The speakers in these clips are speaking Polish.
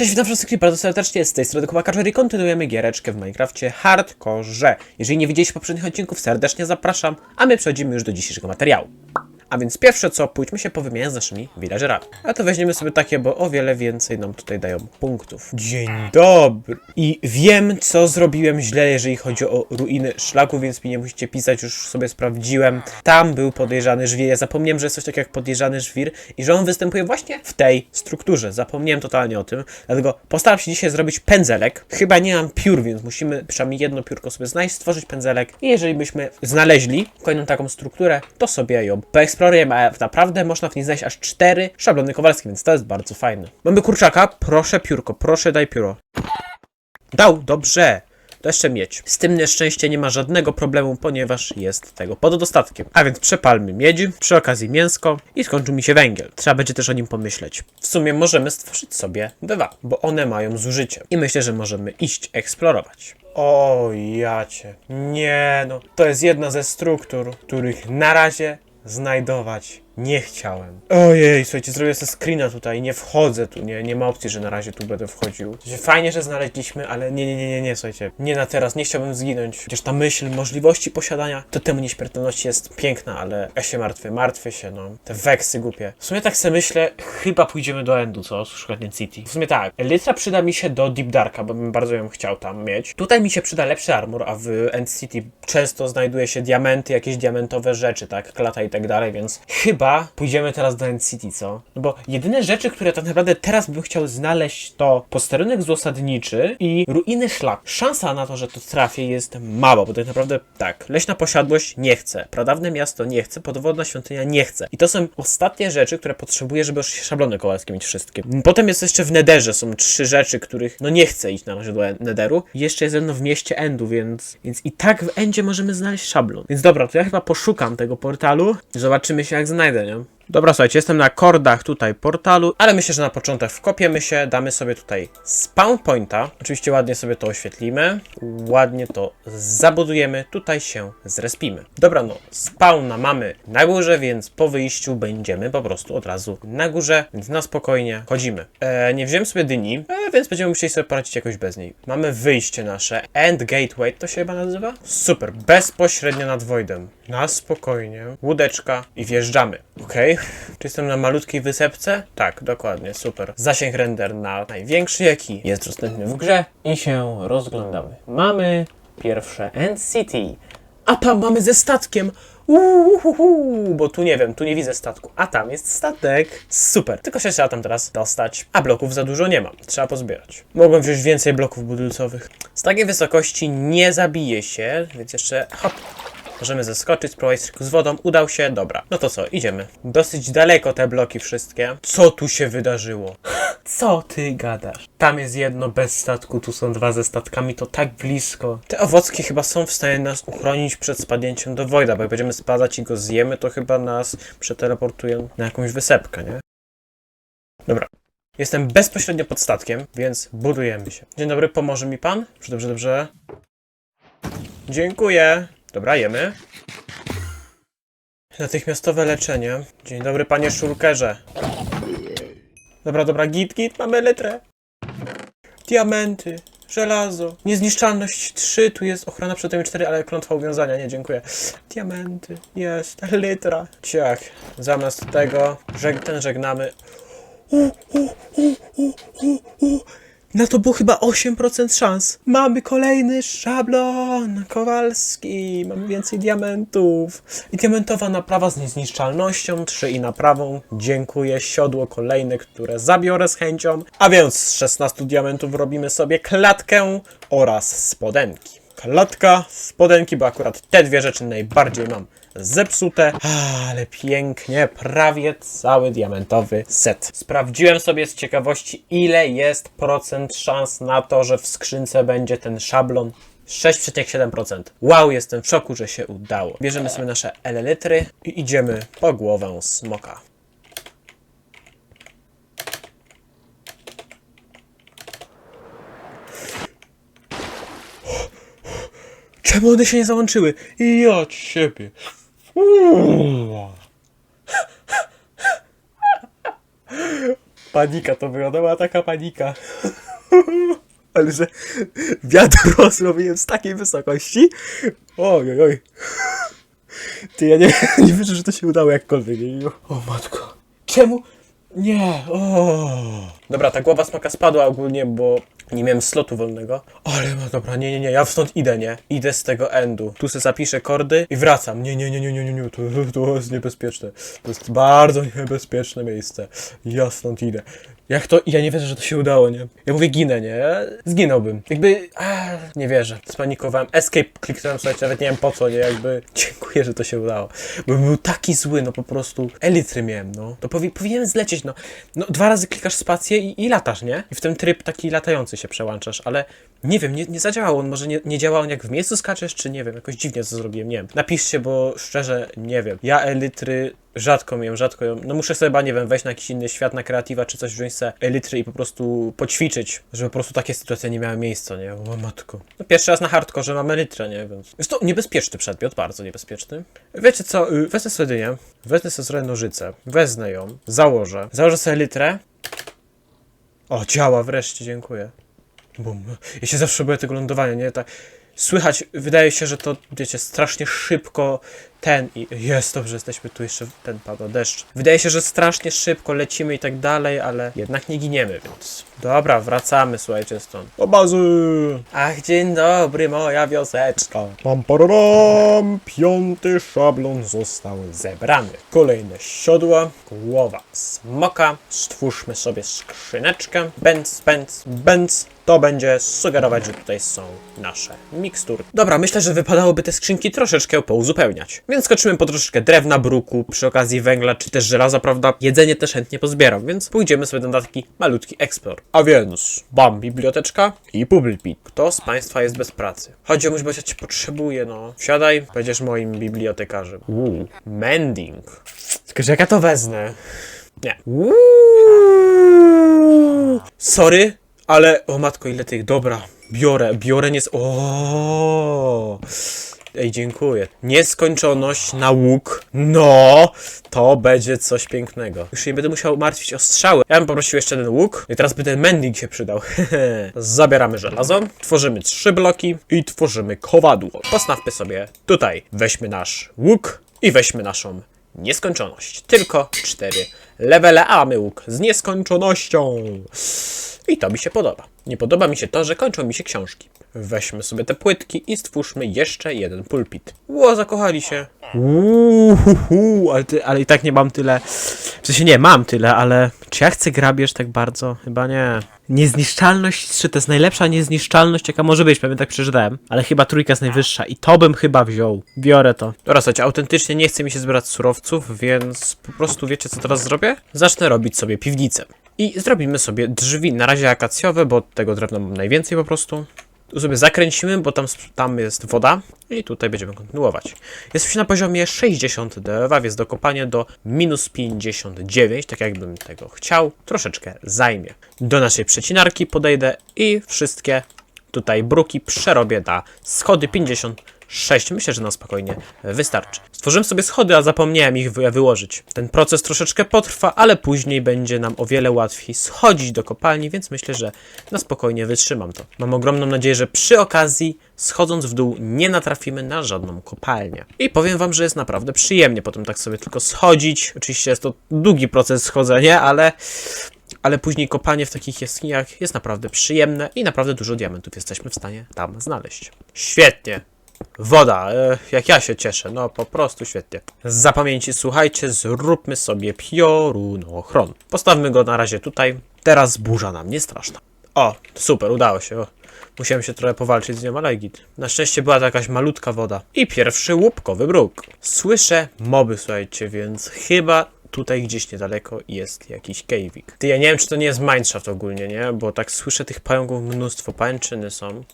Cześć, witam wszystkich bardzo serdecznie, z tej strony Kuba i kontynuujemy giereczkę w Minecrafcie Hardcore. Jeżeli nie widzieliście poprzednich odcinków, serdecznie zapraszam, a my przechodzimy już do dzisiejszego materiału. A więc pierwsze co, pójdźmy się powymieniać z naszymi villagerami. A to weźmiemy sobie takie, bo o wiele więcej nam tutaj dają punktów. Dzień dobry. I wiem, co zrobiłem źle, jeżeli chodzi o ruiny szlaku, więc mi nie musicie pisać, już sobie sprawdziłem. Tam był podejrzany żwir. Ja zapomniałem, że jest coś takiego jak podejrzany żwir i że on występuje właśnie w tej strukturze. Zapomniałem totalnie o tym, dlatego postaram się dzisiaj zrobić pędzelek. Chyba nie mam piór, więc musimy przynajmniej jedno piórko sobie znaleźć, stworzyć pędzelek i jeżeli byśmy znaleźli kolejną taką strukturę, to sobie ją poeksplorujemy, a naprawdę można w niej znaleźć aż cztery szablony kowalskie, więc to jest bardzo fajne. Mamy kurczaka, proszę piórko, proszę daj pióro. Dał, dobrze. To jeszcze miedź. Z tym nieszczęście nie ma żadnego problemu, ponieważ jest tego pod dostatkiem. A więc przepalmy miedź, przy okazji mięsko i skończył mi się węgiel. Trzeba będzie też o nim pomyśleć. W sumie możemy stworzyć sobie dwa, bo one mają zużycie. I myślę, że możemy iść eksplorować. O jacie. Nie no. To jest jedna ze struktur, których na razie znajdować nie chciałem. Ojej, słuchajcie, zrobię sobie screena tutaj, nie wchodzę tu, nie, nie ma opcji, że na razie tu będę wchodził. Fajnie, że znaleźliśmy, ale nie, nie, nie, nie, nie, słuchajcie, nie na teraz, nie chciałbym zginąć. Chociaż ta myśl możliwości posiadania to temu nieśmiertelności jest piękna, ale ja się martwię, martwię się, no. Te weksy głupie. W sumie tak sobie myślę, chyba pójdziemy do Endu, co? End City. W sumie tak, Elytra przyda mi się do Deep Darka, bo bym bardzo ją chciał tam mieć. Tutaj mi się przyda lepszy armor, a w End City często znajduje się diamenty, jakieś diamentowe rzeczy, tak? Klata i tak dalej, więc chyba pójdziemy teraz do End City, co? No bo jedyne rzeczy, które tak naprawdę teraz bym chciał znaleźć, to posterunek złosadniczy i ruiny szlak. Szansa na to, że to trafię jest mała, bo tak naprawdę tak, leśna posiadłość nie chcę, pradawne miasto nie chcę, podwodna świątynia nie chcę. I to są ostatnie rzeczy, które potrzebuję, żeby już szablony kowalskie mieć wszystkie. Potem jest jeszcze w Nederze, są trzy rzeczy, których no nie chcę iść na razie do Nederu. Jeszcze jest jedno w mieście Endu, więc, więc i tak w Endzie możemy znaleźć szablon. Więc dobra, to ja chyba poszukam tego portalu, zobaczymy się jak znajdę, nie? Dobra, słuchajcie, jestem na kordach tutaj portalu, ale myślę, że na początek wkopiemy się, damy sobie tutaj spawn pointa. Oczywiście ładnie sobie to oświetlimy, ładnie to zabudujemy, tutaj się zrespimy. Dobra, no, spawna mamy na górze, więc po wyjściu będziemy po prostu od razu na górze, więc na spokojnie chodzimy. E, nie wziąłem sobie dyni, e, więc będziemy musieli sobie poradzić jakoś bez niej. Mamy wyjście nasze, end gateway, to się chyba nazywa? Super, bezpośrednio nad Voidem. Na spokojnie, łódeczka i wjeżdżamy. Okej, czy jestem na malutkiej wysepce? Tak, dokładnie, super. Zasięg render na największy, jaki jest dostępny w grze i się rozglądamy. Mamy pierwsze End City, a tam mamy ze statkiem. Uhuhu, bo tu nie wiem, tu nie widzę statku, a tam jest statek. Super, tylko się trzeba tam teraz dostać, a bloków za dużo nie mam, trzeba pozbierać. Mogłem wziąć więcej bloków budulcowych. Z takiej wysokości nie zabije się, więc jeszcze hop, Możemy zeskoczyć, spróbować z wodą. Udał się, dobra. No to co, idziemy. Dosyć daleko te bloki wszystkie. Co tu się wydarzyło? Co ty gadasz? Tam jest jedno bez statku, tu są dwa ze statkami, to tak blisko. Te owocki chyba są w stanie nas uchronić przed spadnięciem do Wojda, bo jak będziemy spadać i go zjemy, to chyba nas przeteleportują na jakąś wysepkę, nie? Dobra. Jestem bezpośrednio pod statkiem, więc budujemy się. Dzień dobry, pomoże mi pan? Dobrze, dobrze, dobrze. Dziękuję. Dobra, jemy. Natychmiastowe leczenie. Dzień dobry, panie szulkerze. Dobra, dobra, git, git, mamy litrę. Diamenty, żelazo, niezniszczalność 3, tu jest ochrona przed tymi 4, ale klątwa uwiązania, nie, dziękuję. Diamenty, jest, litra. Ciach, zamiast tego, żeg ten żegnamy. U, u, u, u, u, u. Na to było chyba 8% szans. Mamy kolejny szablon kowalski. Mamy więcej diamentów. I diamentowa naprawa z niezniszczalnością. 3 i naprawą. Dziękuję. Siodło kolejne, które zabiorę z chęcią. A więc z 16 diamentów robimy sobie klatkę oraz spodenki. Klatka, spodenki, bo akurat te dwie rzeczy najbardziej mam zepsute, ale pięknie, prawie cały diamentowy set. Sprawdziłem sobie z ciekawości, ile jest procent szans na to, że w skrzynce będzie ten szablon. 6,7%. Wow, jestem w szoku, że się udało. Bierzemy sobie nasze elelitry i idziemy po głowę smoka. Czemu one się nie załączyły? I ja ciebie. Uuu. Panika to była taka panika. Ale że wiadro zrobiłem z takiej wysokości. Oj, oj, oj. Ty, ja nie, nie wierzę, że to się udało jakkolwiek. O matko. Czemu? Nie, o. Dobra, ta głowa smaka spadła ogólnie, bo nie miałem slotu wolnego. Ale no dobra, nie, nie, nie, ja stąd idę, nie? Idę z tego endu. Tu se zapiszę kordy i wracam. Nie, nie, nie, nie, nie, nie, nie, to, to jest niebezpieczne. To jest bardzo niebezpieczne miejsce. Ja stąd idę. Jak to, ja nie wierzę, że to się udało, nie? Ja mówię ginę, nie? Zginąłbym. Jakby, a, nie wierzę. Spanikowałem. Escape kliknąłem, słuchajcie, nawet nie wiem po co, nie? Jakby, dziękuję, że to się udało. Bo był taki zły, no po prostu. Elitry miałem, no. To powi powinienem zlecieć, no. No, dwa razy klikasz spację i, i latasz, nie? I w ten tryb taki latający się przełączasz, ale nie wiem, nie, nie zadziałał on. Może nie, nie działa on jak w miejscu skaczesz, czy nie wiem, jakoś dziwnie to zrobiłem, nie wiem. Napiszcie, bo szczerze nie wiem. Ja elitry rzadko miałem, rzadko ją. No muszę sobie, nie wiem, wejść na jakiś inny świat, na kreatywa, czy coś wziąć sobie elitry i po prostu poćwiczyć, żeby po prostu takie sytuacje nie miały miejsca, nie? O matko. No pierwszy raz na hardkorze mam elitrę, nie? Więc jest to niebezpieczny przedmiot, bardzo niebezpieczny. Wiecie co, y, wezmę sobie dynię, wezmę sobie nożycę, wezmę ją, założę, założę sobie elitrę. O, działa wreszcie, dziękuję. Bum. Ja się zawsze boję tego lądowania, nie? Tak. Słychać, wydaje się, że to, wiecie, strasznie szybko ten i jest dobrze, jesteśmy tu jeszcze, ten pada deszcz. Wydaje się, że strasznie szybko lecimy i tak dalej, ale jednak nie giniemy, więc dobra, wracamy, słuchajcie, stąd. Do bazy! Ach, dzień dobry, moja wioseczka. Pam, pararam, piąty szablon został zebrany. Kolejne siodła, głowa smoka. Stwórzmy sobie skrzyneczkę. Bęc, bęc, bęc. To będzie sugerować, że tutaj są nasze mikstury. Dobra, myślę, że wypadałoby te skrzynki troszeczkę pouzupełniać. Więc skoczymy po troszeczkę drewna, bruku, przy okazji węgla czy też żelaza, prawda? Jedzenie też chętnie pozbieram, więc pójdziemy sobie na taki malutki eksplor. A więc, bam, biblioteczka i pulpit. Kto z Państwa jest bez pracy? Chodź, o bo ja cię potrzebuję, no. Wsiadaj, będziesz moim bibliotekarzem. Uuu, mending. Tylko, że jak ja to wezmę? Nie. Uuu. Sorry, ale o matko, ile tych. Dobra, biorę, biorę nie. O. Ej, dziękuję. Nieskończoność na łuk. No, to będzie coś pięknego. Już nie będę musiał martwić o strzały. Ja bym poprosił jeszcze ten łuk. I teraz by ten mending się przydał. Zabieramy żelazo, tworzymy trzy bloki i tworzymy kowadło. Postawmy sobie tutaj. Weźmy nasz łuk i weźmy naszą nieskończoność. Tylko cztery levele, a mamy łuk z nieskończonością. I to mi się podoba. Nie podoba mi się to, że kończą mi się książki. Weźmy sobie te płytki i stwórzmy jeszcze jeden pulpit. Ło, zakochali się. Uuuu, ale, ty, ale i tak nie mam tyle. W sensie nie, mam tyle, ale czy ja chcę grabież tak bardzo? Chyba nie. Niezniszczalność 3 to jest najlepsza niezniszczalność, jaka może być, pewnie tak przeczytałem. Ale chyba trójka jest najwyższa i to bym chyba wziął. Biorę to. Dobra, słuchajcie, autentycznie nie chce mi się zbierać surowców, więc po prostu wiecie co teraz zrobię? Zacznę robić sobie piwnicę. I zrobimy sobie drzwi, na razie akacjowe, bo tego drewna mam najwięcej po prostu. Tu sobie zakręcimy, bo tam, tam jest woda i tutaj będziemy kontynuować. Jesteśmy na poziomie 62, więc dokopanie do minus 59, tak jakbym tego chciał, troszeczkę zajmie. Do naszej przecinarki podejdę i wszystkie tutaj bruki przerobię na schody 56. Myślę, że na spokojnie wystarczy. Stworzyłem sobie schody, a zapomniałem ich wy wyłożyć. Ten proces troszeczkę potrwa, ale później będzie nam o wiele łatwiej schodzić do kopalni, więc myślę, że na spokojnie wytrzymam to. Mam ogromną nadzieję, że przy okazji, schodząc w dół, nie natrafimy na żadną kopalnię. I powiem wam, że jest naprawdę przyjemnie potem tak sobie tylko schodzić. Oczywiście jest to długi proces schodzenia, ale ale później kopanie w takich jaskiniach jest naprawdę przyjemne i naprawdę dużo diamentów jesteśmy w stanie tam znaleźć. Świetnie. Woda, e, jak ja się cieszę, no po prostu świetnie. Z zapamięci słuchajcie, zróbmy sobie piorunochron. Postawmy go na razie tutaj. Teraz burza nam nie straszna. O, super, udało się. O. Musiałem się trochę powalczyć z nią, ale git. Na szczęście była to jakaś malutka woda. I pierwszy łupkowy bruk. Słyszę moby, słuchajcie, więc chyba tutaj gdzieś niedaleko jest jakiś cave'ik. Ty, ja nie wiem, czy to nie jest mineshaft ogólnie, nie? Bo tak słyszę tych pająków mnóstwo, pajęczyny są.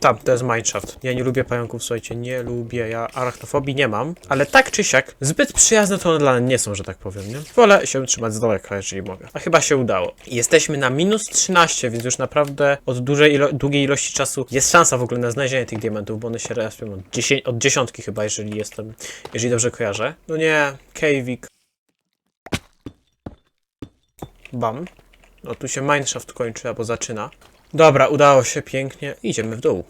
Tam, to jest mineshaft. Ja nie lubię pająków, słuchajcie, nie lubię. Ja arachnofobii nie mam, ale tak czy siak, zbyt przyjazne to one dla nie są, że tak powiem, nie? Wolę się trzymać z daleka, jeżeli mogę. A chyba się udało. Jesteśmy na minus 13, więc już naprawdę od dużej ilo długiej ilości czasu jest szansa w ogóle na znalezienie tych diamentów, bo one się respią od, od dziesiątki chyba, jeżeli jestem, jeżeli dobrze kojarzę. No nie, cave'ik. Bam. No tu się mineshaft kończy albo zaczyna. Dobra, udało się pięknie. Idziemy w dół.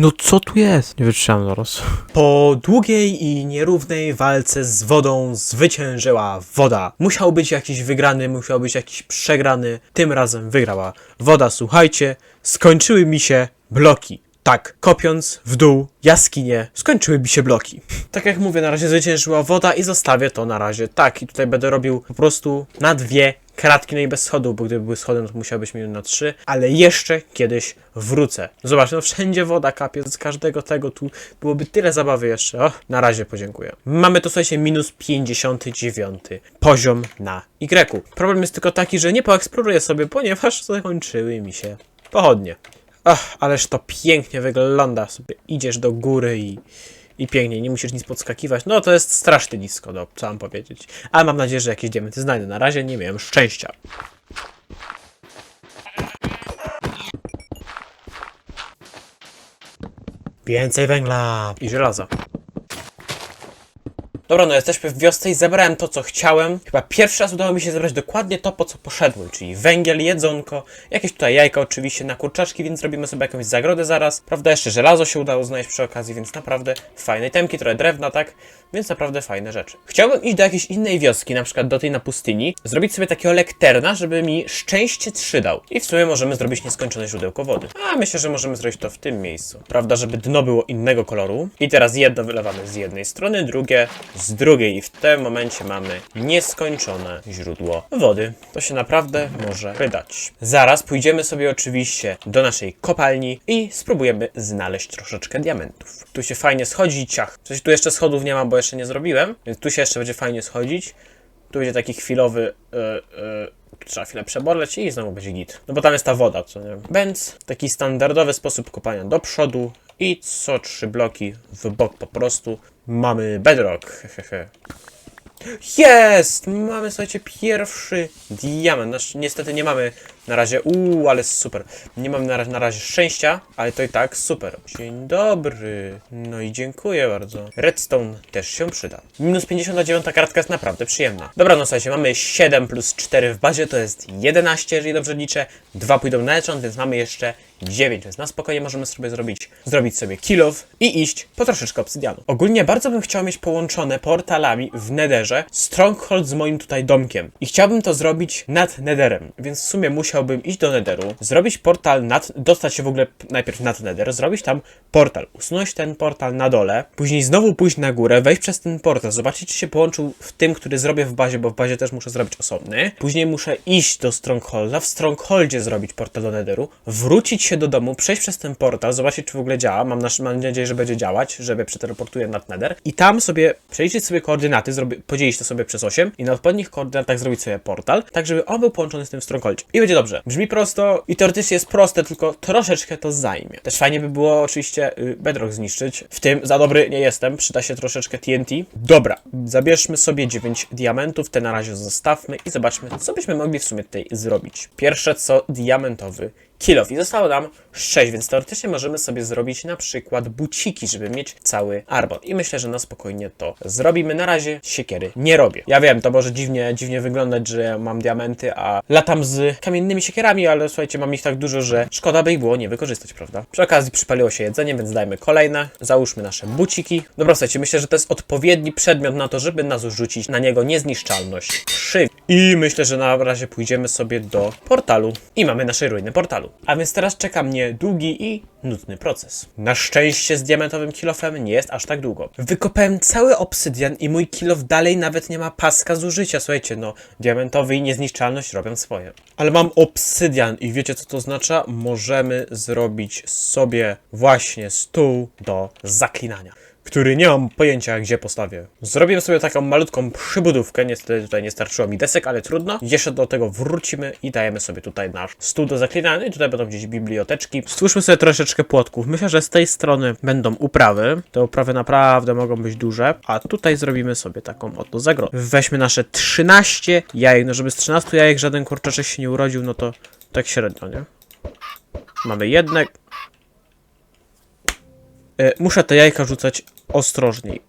No co tu jest? Nie wytrzymam zaraz. Po długiej i nierównej walce z wodą zwyciężyła woda. Musiał być jakiś wygrany, musiał być jakiś przegrany. Tym razem wygrała woda. Słuchajcie, skończyły mi się bloki. Tak, kopiąc w dół jaskinie, skończyły mi się bloki. Tak jak mówię, na razie zwyciężyła woda i zostawię to na razie tak. I tutaj będę robił po prostu na dwie kratki, no i bez schodów, bo gdyby były schody, no to musiałbyś minąć na trzy, ale jeszcze kiedyś wrócę. Zobacz, no wszędzie woda kapie, z każdego tego tu byłoby tyle zabawy jeszcze. O, na razie podziękuję. Mamy to, słuchajcie, minus 59 poziom na Y. Problem jest tylko taki, że nie poeksploruję sobie, ponieważ zakończyły mi się pochodnie. Ach, ależ to pięknie wygląda. Sobie idziesz do góry i, i pięknie, nie musisz nic podskakiwać. No to jest strasznie nisko, no, co mam powiedzieć. Ale mam nadzieję, że jakieś diamenty znajdę. Na razie nie miałem szczęścia. Więcej węgla i żelaza. Dobra, no jesteśmy w wiosce i zebrałem to, co chciałem. Chyba pierwszy raz udało mi się zebrać dokładnie to, po co poszedłem, czyli węgiel, jedzonko, jakieś tutaj jajka oczywiście na kurczaczki, więc zrobimy sobie jakąś zagrodę zaraz. Prawda, jeszcze żelazo się udało znaleźć przy okazji, więc naprawdę fajne temki, trochę drewna, tak? Więc naprawdę fajne rzeczy. Chciałbym iść do jakiejś innej wioski, na przykład do tej na pustyni, zrobić sobie takiego lekterna, żeby mi szczęście 3 dał. I w sumie możemy zrobić nieskończone źródełko wody. A myślę, że możemy zrobić to w tym miejscu. Prawda, żeby dno było innego koloru. I teraz jedno wylewamy z jednej strony, drugie z drugiej. I w tym momencie mamy nieskończone źródło wody. To się naprawdę może przydać. Zaraz pójdziemy sobie oczywiście do naszej kopalni i spróbujemy znaleźć troszeczkę diamentów. Tu się fajnie schodzi, ciach. Coś tu jeszcze schodów nie mam, bo jeszcze nie zrobiłem, więc tu się jeszcze będzie fajnie schodzić. Tu będzie taki chwilowy. Yy, yy, trzeba chwilę przeborleć i znowu będzie git. No bo tam jest ta woda, co nie? Więc taki standardowy sposób kopania do przodu i co trzy bloki w bok po prostu. Mamy bedrock. Hehehe. Jest! Mamy, słuchajcie, pierwszy diament. Nasz, niestety nie mamy na razie, uuu, ale super. Nie mamy na razie, na razie szczęścia, ale to i tak super. Dzień dobry. No i dziękuję bardzo. Redstone też się przyda. Minus 59 kartka jest naprawdę przyjemna. Dobra, no słuchajcie, mamy 7 plus 4 w bazie, to jest 11, jeżeli dobrze liczę. Dwa pójdą na enchant, więc mamy jeszcze 9, więc na spokojnie możemy sobie zrobić, zrobić sobie kill off i iść po troszeczkę obsydianu. Ogólnie bardzo bym chciał mieć połączone portalami w Netherze Stronghold z moim tutaj domkiem. I chciałbym to zrobić nad Netherem, więc w sumie musiałbym iść do Netheru, zrobić portal nad, dostać się w ogóle najpierw nad Nether, zrobić tam portal, usunąć ten portal na dole, później znowu pójść na górę, wejść przez ten portal, zobaczyć czy się połączył w tym, który zrobię w bazie, bo w bazie też muszę zrobić osobny. Później muszę iść do Strongholda, w Strongholdzie zrobić portal do Netheru, wrócić się do domu, przejść przez ten portal, zobaczyć czy w ogóle działa, mam, nasz, mam nadzieję, że będzie działać, że mnie przeteleportuje nad Nether i tam sobie przeliczyć sobie koordynaty, zrobi, podzielić to sobie przez 8 i na odpowiednich koordynatach zrobić sobie portal, tak żeby on był połączony z tym Strongholdzie. I będzie dobrze. Brzmi prosto i teoretycznie jest proste, tylko troszeczkę to zajmie. Też fajnie by było oczywiście y, Bedrock zniszczyć. W tym za dobry nie jestem, przyda się troszeczkę TNT. Dobra, zabierzmy sobie 9 diamentów, te na razie zostawmy i zobaczmy, co byśmy mogli w sumie tutaj zrobić. Pierwsze co, diamentowy kilof i zostało nam 6, więc teoretycznie możemy sobie zrobić na przykład buciki, żeby mieć cały arbor. I myślę, że na spokojnie to zrobimy. Na razie siekiery nie robię. Ja wiem, to może dziwnie, dziwnie wyglądać, że mam diamenty, a latam z kamiennymi siekierami, ale słuchajcie, mam ich tak dużo, że szkoda by ich było nie wykorzystać, prawda? Przy okazji przypaliło się jedzenie, więc dajmy kolejne. Załóżmy nasze buciki. Dobra, słuchajcie, myślę, że to jest odpowiedni przedmiot na to, żeby nas rzucić na niego niezniszczalność 3. I myślę, że na razie pójdziemy sobie do portalu i mamy nasze ruiny portalu. A więc teraz czeka mnie długi i nudny proces. Na szczęście z diamentowym kilofem nie jest aż tak długo. Wykopałem cały obsydian i mój kilof dalej nawet nie ma paska zużycia. Słuchajcie, no, diamentowy i niezniszczalność robią swoje. Ale mam obsydian i wiecie co to oznacza? Możemy zrobić sobie właśnie stół do zaklinania który nie mam pojęcia gdzie postawię. Zrobię sobie taką malutką przybudówkę, niestety tutaj nie starczyło mi desek, ale trudno. Jeszcze do tego wrócimy i dajemy sobie tutaj nasz stół do zaklinania i tutaj będą gdzieś biblioteczki. Stwórzmy sobie troszeczkę płotków. Myślę, że z tej strony będą uprawy. Te uprawy naprawdę mogą być duże, a tutaj zrobimy sobie taką oto zagrodę. Weźmy nasze 13 jajek, no żeby z 13 jajek żaden kurczaczek się nie urodził, no to tak średnio, nie? Mamy jedne. E, muszę te jajka rzucać ostrożniej.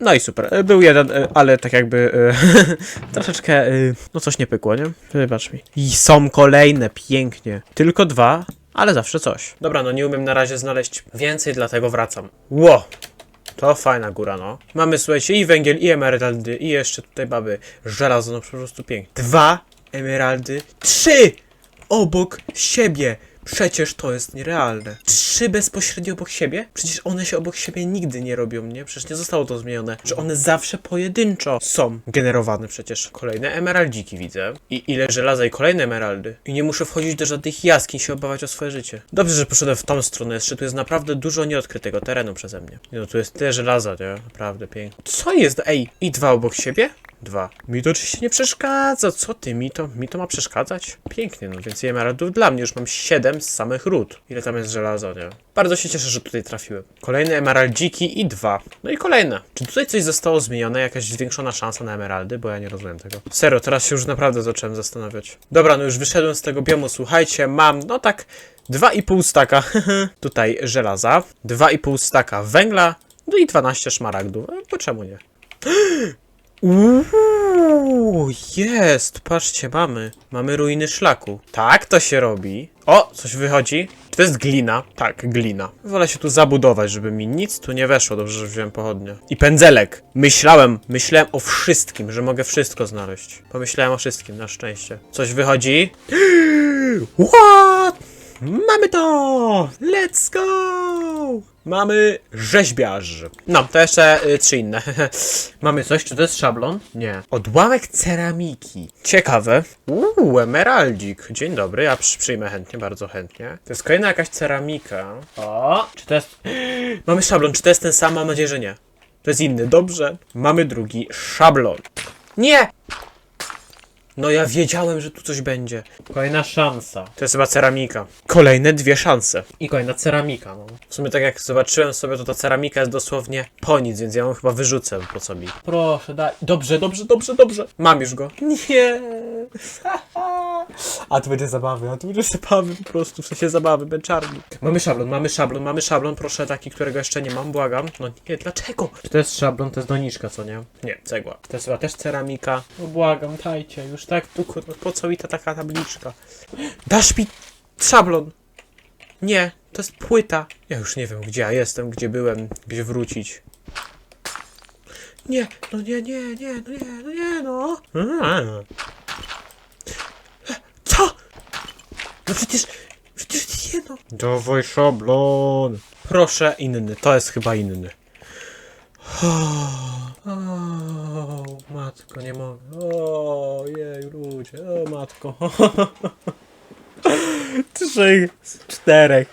No i super. E, Był jeden, e, ale tak jakby e, troszeczkę, no coś nie pykło, nie? Wybacz mi. I są kolejne, pięknie. Tylko dwa, ale zawsze coś. Dobra, no nie umiem na razie znaleźć więcej, dlatego wracam. Ło! To fajna góra, no. Mamy, słuchajcie, i węgiel, i emeraldy, i jeszcze tutaj baby żelazo, no po prostu pięknie. Dwa emeraldy, trzy obok siebie. Przecież to jest nierealne. Trzy bezpośrednio obok siebie? Przecież one się obok siebie nigdy nie robią, nie? Przecież nie zostało to zmienione. Że one zawsze pojedynczo są generowane przecież. Kolejne emeraldziki widzę. I ile żelaza i kolejne emeraldy. I nie muszę wchodzić do żadnych jaskiń się obawiać o swoje życie. Dobrze, że poszedłem w tą stronę. Jeszcze tu jest naprawdę dużo nieodkrytego terenu przeze mnie. Nie No tu jest tyle żelaza, nie? Naprawdę pięknie. Co jest? Ej, i dwa obok siebie? Dwa. Mi to oczywiście nie przeszkadza. Co ty? Mi to, mi to ma przeszkadzać? Pięknie, no więcej emeraldów dla mnie. Już mam 7 z samych ród. Ile tam jest żelaza, nie? Bardzo się cieszę, że tutaj trafiłem. Kolejne emeraldziki i dwa. No i kolejne. Czy tutaj coś zostało zmienione? Jakaś zwiększona szansa na emeraldy? Bo ja nie rozumiem tego. Serio, teraz się już naprawdę zacząłem zastanawiać. Dobra, no już wyszedłem z tego biomu. Słuchajcie, mam, no tak, 2,5 staka tutaj żelaza, 2,5 staka węgla, no i 12 szmaragdów. E, Bo czemu nie? Uuu, jest! Patrzcie, mamy. Mamy ruiny szlaku. Tak to się robi. O, coś wychodzi. Czy to jest glina? Tak, glina. Wolę się tu zabudować, żeby mi nic tu nie weszło. Dobrze, że wziąłem pochodnie. I pędzelek. Myślałem, myślałem o wszystkim, że mogę wszystko znaleźć. Pomyślałem o wszystkim, na szczęście. Coś wychodzi. What? Mamy to! Let's go! Mamy rzeźbiarz. No, to jeszcze y, trzy inne. Mamy coś, czy to jest szablon? Nie. Odłamek ceramiki. Ciekawe. Uuu, emeraldzik. Dzień dobry, ja przy, przyjmę chętnie, bardzo chętnie. To jest kolejna jakaś ceramika. O, czy to jest... Mamy szablon, czy to jest ten sam? Mam nadzieję, że nie. To jest inny, dobrze. Mamy drugi szablon. Nie! No ja wiedziałem, że tu coś będzie. Kolejna szansa. To jest chyba ceramika. Kolejne dwie szanse. I kolejna ceramika, no. W sumie tak jak zobaczyłem sobie, to ta ceramika jest dosłownie po nic, więc ja ją chyba wyrzucę po co mi. Proszę, daj. Dobrze, dobrze, dobrze, dobrze. Mam już go. Nie. A tu będzie zabawy, a tu będzie zabawy po prostu, w sensie zabawy, męczarni. Mamy szablon, mamy szablon, mamy szablon, proszę taki, którego jeszcze nie mam, błagam. No nie, dlaczego? Czy to jest szablon, to jest doniczka, co nie? Nie, cegła. To jest chyba też ceramika. No błagam, dajcie, już tak, tu kurwa, po co mi ta taka tabliczka? Dasz mi szablon! Nie, to jest płyta. Ja już nie wiem, gdzie ja jestem, gdzie byłem, gdzie wrócić. Nie, no nie, nie, nie, no nie, no nie, no. Co? No przecież, przecież nie no. Dawaj szablon. Proszę, inny, to jest chyba inny. Matko, nie mogę. O, jej, ludzie, o, matko. Trzech z czterech.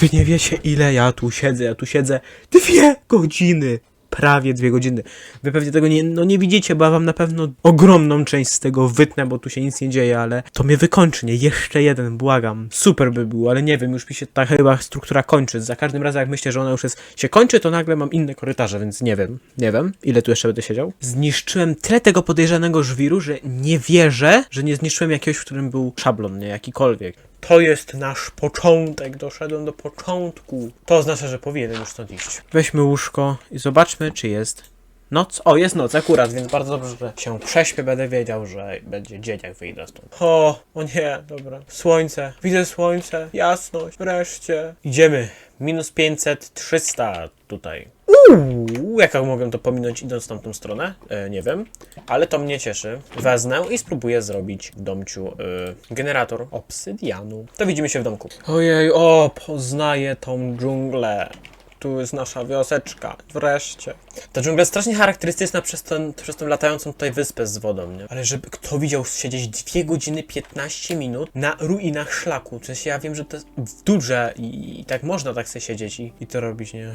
Wy nie wiecie, ile ja tu siedzę. Ja tu siedzę dwie godziny. Prawie dwie godziny. Wy pewnie tego nie, no nie widzicie, bo ja wam na pewno ogromną część z tego wytnę, bo tu się nic nie dzieje, ale to mnie wykończy, nie? Jeszcze jeden, błagam. Super by było, ale nie wiem, już mi się ta chyba struktura kończy. Za każdym razem, jak myślę, że ona już jest, się kończy, to nagle mam inne korytarze, więc nie wiem. Nie wiem, ile tu jeszcze będę siedział. Zniszczyłem tyle tego podejrzanego żwiru, że nie wierzę, że nie zniszczyłem jakiegoś, w którym był szablon, nie? Jakikolwiek. To jest nasz początek, doszedłem do początku. To oznacza, że powinienem już stąd iść. Weźmy łóżko i zobaczmy, czy jest noc. O, jest noc akurat, więc bardzo dobrze, że się prześpię, będę wiedział, że będzie dzień, jak wyjdę stąd. O, o nie, dobra. Słońce, widzę słońce, jasność, wreszcie. Idziemy. Minus 500, 300 tutaj. Uuu, jak mogłem to pominąć idąc w tamtą stronę? E, nie wiem, ale to mnie cieszy. Wezmę i spróbuję zrobić w domciu e, generator obsydianu. To widzimy się w domku. Ojej, o, poznaję tą dżunglę. Tu jest nasza wioseczka, wreszcie. Ta dżungla jest strasznie charakterystyczna przez, ten, przez tą latającą tutaj wyspę z wodą, nie? Ale żeby kto widział siedzieć 2 godziny 15 minut na ruinach szlaku. W sensie ja wiem, że to jest duże i, i tak można tak sobie siedzieć i, i to robić, nie?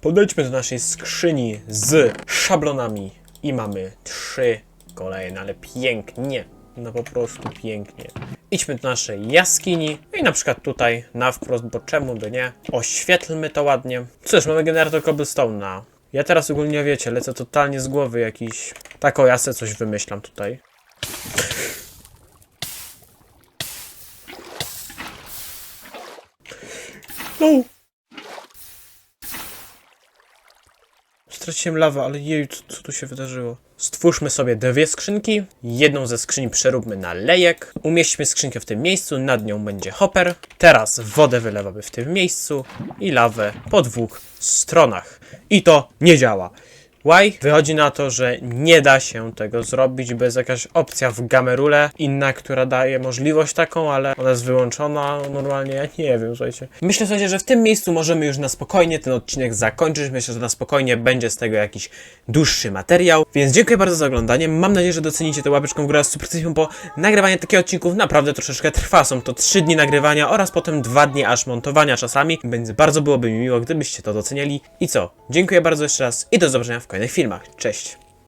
Podejdźmy do naszej skrzyni z szablonami i mamy trzy kolejne, ale pięknie. No po prostu pięknie. Idźmy do naszej jaskini i na przykład tutaj na wprost, bo czemu by nie? Oświetlmy to ładnie. Cóż, mamy generator cobblestone'a. Ja teraz ogólnie wiecie, lecę totalnie z głowy jakiś... Tak o, ja se coś wymyślam tutaj. No! Straciłem lawę, ale jej, co, co tu się wydarzyło? Stwórzmy sobie dwie skrzynki. Jedną ze skrzyń przeróbmy na lejek. Umieśćmy skrzynkę w tym miejscu, nad nią będzie hopper. Teraz wodę wylewamy w tym miejscu i lawę po dwóch stronach. I to nie działa. Why? Wychodzi na to, że nie da się tego zrobić, bo jest jakaś opcja w Gamerule, inna, która daje możliwość taką, ale ona jest wyłączona normalnie, ja nie wiem, słuchajcie. Myślę sobie, że w tym miejscu możemy już na spokojnie ten odcinek zakończyć. Myślę, że na spokojnie będzie z tego jakiś dłuższy materiał. Więc dziękuję bardzo za oglądanie. Mam nadzieję, że docenicie tę łapeczką w górę z subskrypcją, bo nagrywanie takich odcinków naprawdę troszeczkę trwa. Są to 3 dni nagrywania oraz potem 2 dni aż montowania czasami, więc bardzo byłoby mi miło, gdybyście to doceniali. I co? Dziękuję bardzo jeszcze raz i do zobaczenia w kolejnych filmach. Cześć!